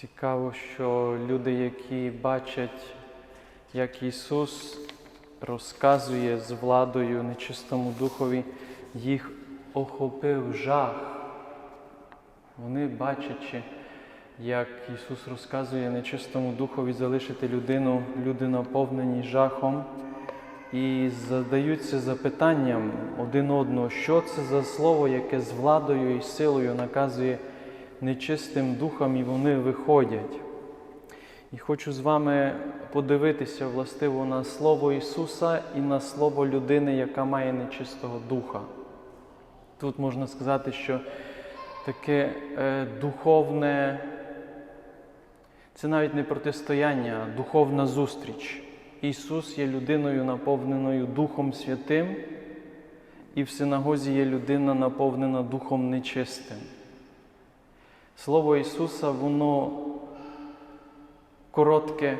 Цікаво, що люди, які бачать, як Ісус розказує з владою нечистому духові, їх охопив жах. Вони, бачачи, як Ісус розказує нечистому духові залишити людину, люди наповнені жахом, і задаються запитанням один одного, що це за слово, яке з владою і силою наказує нечистим духам, і вони виходять. І хочу з вами подивитися властиво на Слово Ісуса і на Слово людини, яка має нечистого духа. Тут можна сказати, що таке е, духовне, це навіть не протистояння, а духовна зустріч. Ісус є людиною, наповненою Духом Святим, і в синагозі є людина, наповнена Духом Нечистим. Слово Ісуса, воно коротке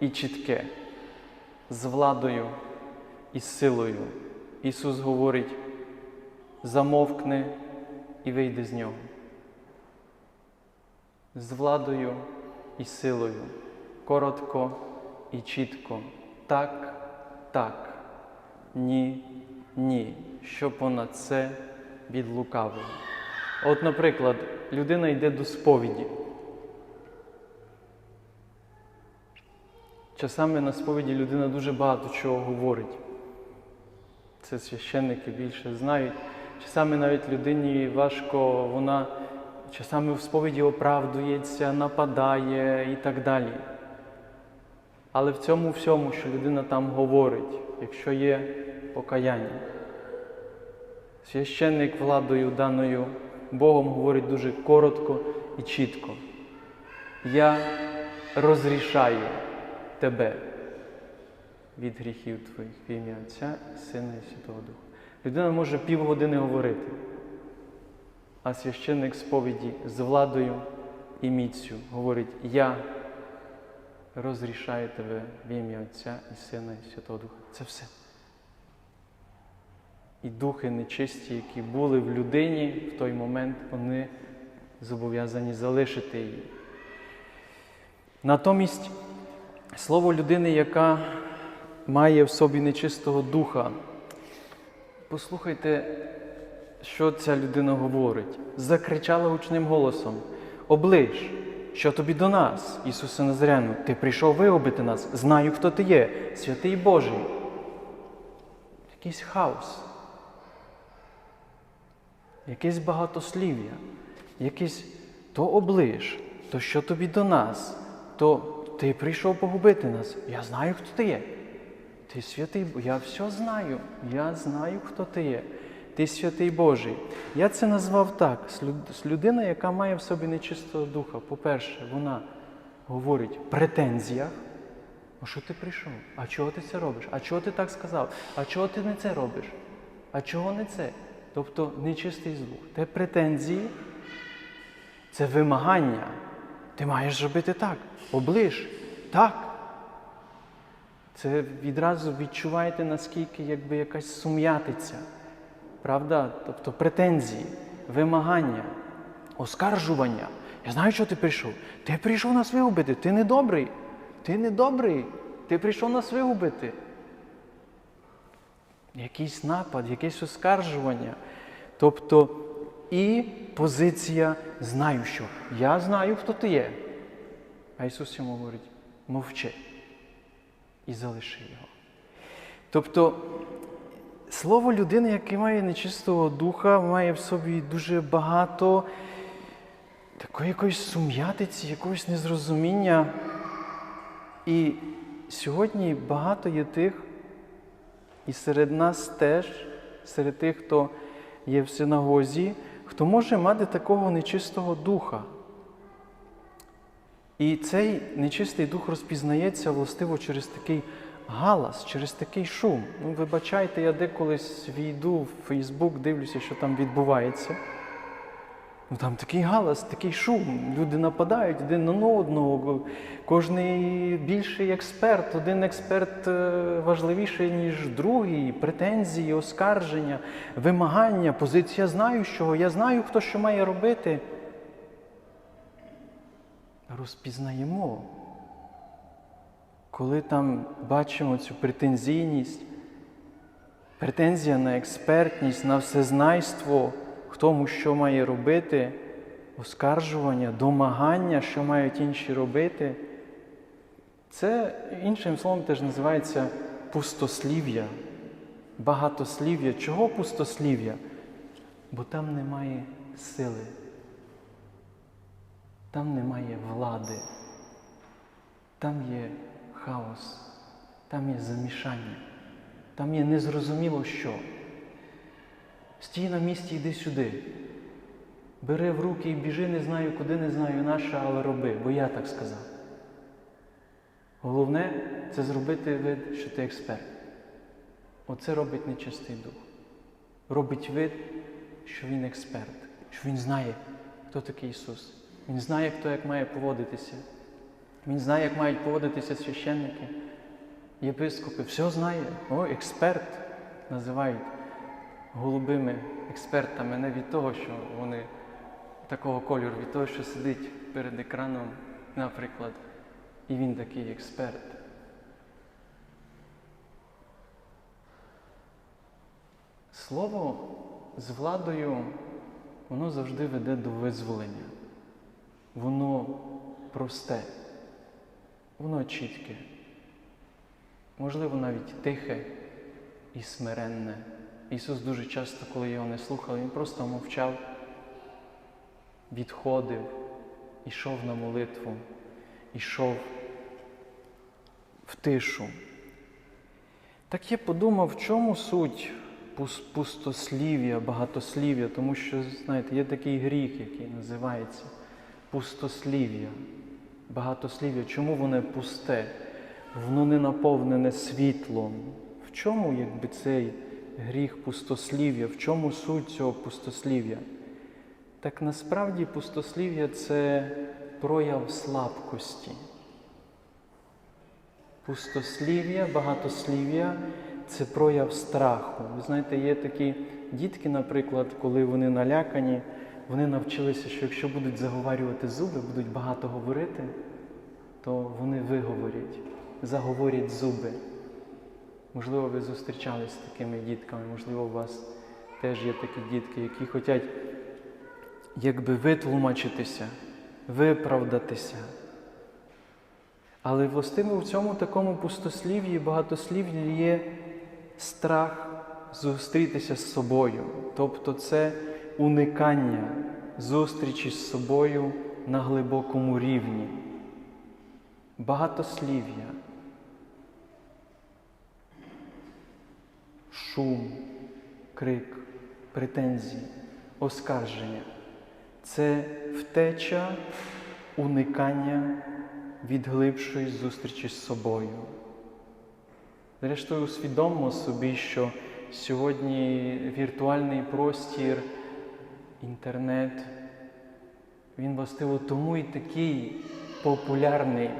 і чітке, з владою і силою. Ісус говорить, замовкни і вийди з нього. З владою і силою, коротко і чітко. Так, так, ні, ні, що понад це від лукавого. От, наприклад, людина йде до сповіді. Часами на сповіді людина дуже багато чого говорить. Це священники більше знають. Часами навіть людині важко, вона часами в сповіді оправдується, нападає і так далі. Але в цьому всьому, що людина там говорить, якщо є покаяння, священник владою даною Богом говорить дуже коротко і чітко. Я розрішаю тебе від гріхів твоїх в ім'я Отця, Сина і Святого Духа. Людина може півгодини говорити, а священник сповіді з владою і міцю говорить: Я розрішаю тебе в ім'я Отця і Сина і Святого Духа. Це все. І духи нечисті, які були в людині в той момент, вони зобов'язані залишити її. Натомість слово людини, яка має в собі нечистого духа, послухайте, що ця людина говорить. Закричала гучним голосом: Оближ, що тобі до нас, Ісусе Назаряну, ти прийшов вигубити нас, знаю, хто ти є, святий Божий. Якийсь хаос якесь багатослів'я, якесь то оближ, то що тобі до нас, то ти прийшов погубити нас. Я знаю, хто ти є. Ти святий, я все знаю. Я знаю, хто ти є. Ти святий Божий. Я це назвав так: людина, яка має в собі нечистого духа. По-перше, вона говорить в претензіях. А що ти прийшов? А чого ти це робиш? А чого ти так сказав? А чого ти не це робиш? А чого не це? Тобто нечистий звук. Це претензії, це вимагання. Ти маєш зробити так, оближ, так. Це відразу відчуваєте, наскільки якби якась сум'ятиця. Правда? Тобто претензії, вимагання, оскаржування. Я знаю, що ти прийшов. Ти прийшов нас вигубити. Ти не добрий. Ти не добрий. Ти прийшов нас вигубити. Якийсь напад, якесь оскаржування. Тобто і позиція знаю, що я знаю, хто ти є. А Ісус йому говорить, мовчи і залиши його. Тобто слово людини, яке має нечистого духа, має в собі дуже багато такої якоїсь сум'ятиці, якогось незрозуміння. І сьогодні багато є тих, і серед нас теж, серед тих, хто є в синагозі, хто може мати такого нечистого духа. І цей нечистий дух розпізнається властиво через такий галас, через такий шум. Ну, вибачайте, я деколись війду в Фейсбук, дивлюся, що там відбувається. Ну там такий галас, такий шум. Люди нападають один на одного. Кожний більший експерт, один експерт е, важливіший, ніж другий. Претензії, оскарження, вимагання, позиція знаю, що я знаю, хто що має робити. розпізнаємо. Коли там бачимо цю претензійність, претензія на експертність, на всезнайство в тому, що має робити, оскаржування, домагання, що мають інші робити, це іншим словом теж називається пустослів'я, багатослів'я. Чого пустослів'я? Бо там немає сили, там немає влади, там є хаос, там є замішання, там є незрозуміло що. Стій на місці, йди сюди. Бери в руки і біжи, не знаю куди, не знаю наша, але роби, бо я так сказав. Головне це зробити вид, що ти експерт. Оце робить нечистий дух. Робить вид, що він експерт, що він знає, хто такий Ісус. Він знає, хто як має поводитися. Він знає, як мають поводитися священники, єпископи. Все знає. О, експерт називають голубими експертами не від того, що вони такого кольору, від того, що сидить перед екраном, наприклад, і він такий експерт. Слово з владою, воно завжди веде до визволення. Воно просте, воно чітке, можливо, навіть тихе і смиренне. Ісус дуже часто, коли його не слухали, Він просто мовчав, відходив, ішов на молитву, ішов в тишу. Так я подумав, в чому суть пустослів'я, багатослів'я, тому що, знаєте, є такий гріх, який називається пустослів'я, багатослів'я. Чому воно пусте? Воно не наповнене світлом. В чому якби цей гріх пустослів'я? В чому суть цього пустослів'я? Так насправді пустослів'я це прояв слабкості. Пустослів'я, багатослів'я це прояв страху. Ви знаєте, є такі дітки, наприклад, коли вони налякані, вони навчилися, що якщо будуть заговарювати зуби, будуть багато говорити, то вони виговорять, заговорять зуби. Можливо, ви зустрічались з такими дітками, можливо, у вас теж є такі дітки, які хочуть якби витлумачитися, виправдатися. Але властиво в цьому такому пустослів'ї, багатослів'ї є страх зустрітися з собою. Тобто це уникання зустрічі з собою на глибокому рівні. Багатослів'я, шум, крик, претензії, оскарження це втеча, уникання від глибшої зустрічі з собою. Зрештою, усвідомимо собі, що сьогодні віртуальний простір, інтернет, він властиво тому і такий популярний,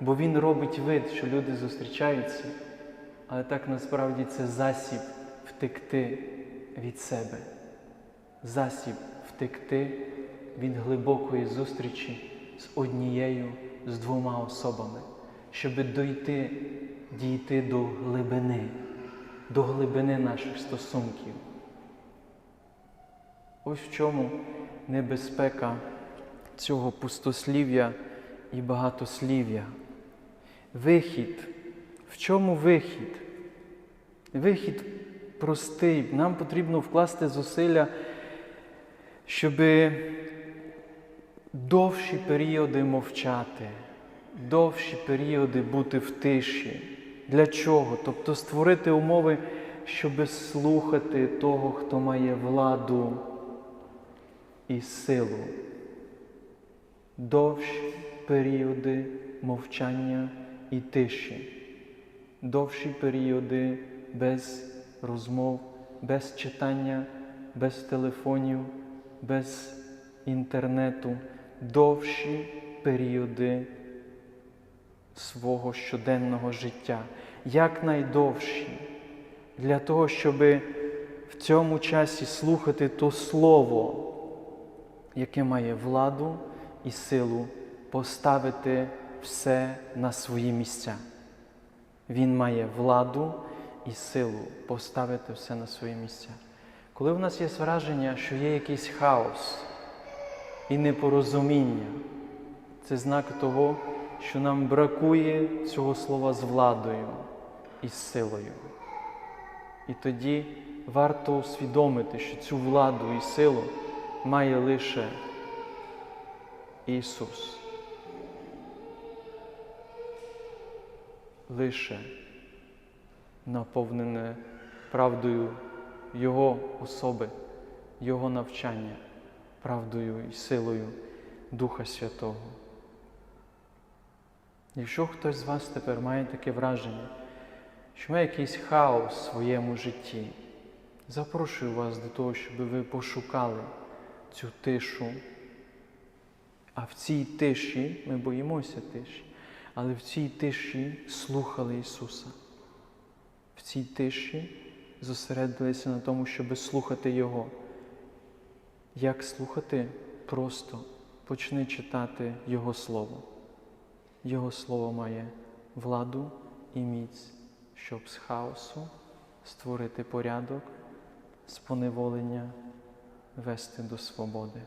бо він робить вид, що люди зустрічаються, але так насправді це засіб втекти від себе, засіб втекти від глибокої зустрічі з однією, з двома особами, щоб дойти, дійти до глибини, до глибини наших стосунків. Ось в чому небезпека цього пустослів'я і багатослів'я. Вихід. В чому вихід? Вихід простий. Нам потрібно вкласти зусилля, щоб довші періоди мовчати, довші періоди бути в тиші. Для чого? Тобто створити умови, щоб слухати того, хто має владу і силу. Довші періоди мовчання і тиші, довші періоди без розмов, без читання, без телефонів, без інтернету, довші періоди свого щоденного життя, якнайдовші, для того, щоб в цьому часі слухати то Слово, яке має владу і силу поставити все на свої місця. Він має владу і силу поставити все на свої місця. Коли в нас є враження, що є якийсь хаос і непорозуміння, це знак того, що нам бракує цього слова з владою і з силою. І тоді варто усвідомити, що цю владу і силу має лише Ісус. Лише наповнене правдою Його особи, Його навчання, правдою і силою Духа Святого. Якщо хтось з вас тепер має таке враження, що має якийсь хаос в своєму житті, запрошую вас до того, щоб ви пошукали цю тишу. А в цій тиші, ми боїмося тиші, але в цій тиші слухали Ісуса. В цій тиші зосередилися на тому, щоб слухати Його. Як слухати? Просто почни читати Його Слово. Його Слово має владу і міць, щоб з хаосу створити порядок, з поневолення вести до свободи.